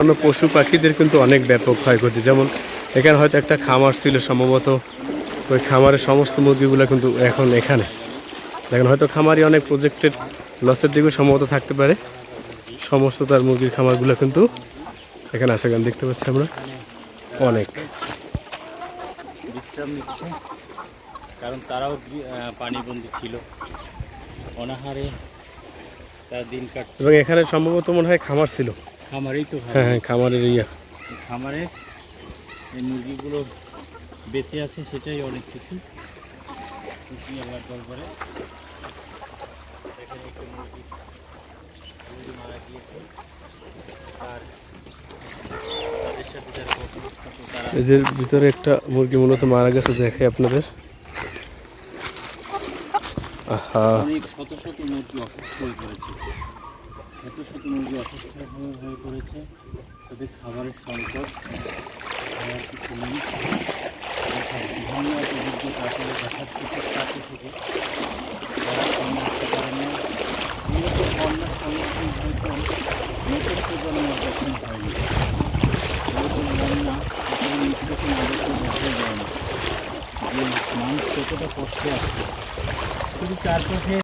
অন্য পশু পাখিদের কিন্তু অনেক ব্যাপক ক্ষয়ক্ষতি। যেমন এখানে হয়তো একটা খামার ছিল সম্ভবত ওই খামারের সমস্ত মুরগিগুলো কিন্তু এখন এখানে। দেখেন হয়তো খামারই অনেক প্রজেক্টের লসের দিকেও সম্ভবত থাকতে পারে। সমস্ত তার মুরগির খামারগুলো কিন্তু এখানে আছে গান দেখতে পাচ্ছি আমরা। অনেক। বিশ্রাম নিচ্ছে কারণ তারাও পানিবন্দী ছিল। অনাহারে তার দিন কাটছে। এবং এখানে সম্ভবত মনে হয় খামার ছিল। খামারেই তো হ্যাঁ। হ্যাঁ খামারের ইয়া। খামারে এই মুরগিগুলো বেঁচে আছে সেটাই অনেক কিছু। খুশি আল্লাহর দরবারে এখানে একটা মুরগি মুরগি মারা গিয়েছে। আর এদের ভিতরে একটা মুরগি মূলত মারা গেছে দেখে আপনাদের। আহা। শত শত মুরগি অসুস্থ হয়ে পড়েছে। শত শত মুরগি অসুস্থ হয়ে হয়ে পড়েছে, তাদের খাবারের সংকট খাবার কিছু নেই বিভিন্ন খুব কাছে থেকে পারে না মানুষ কতটা কষ্টে আছে শুধু চারপাশে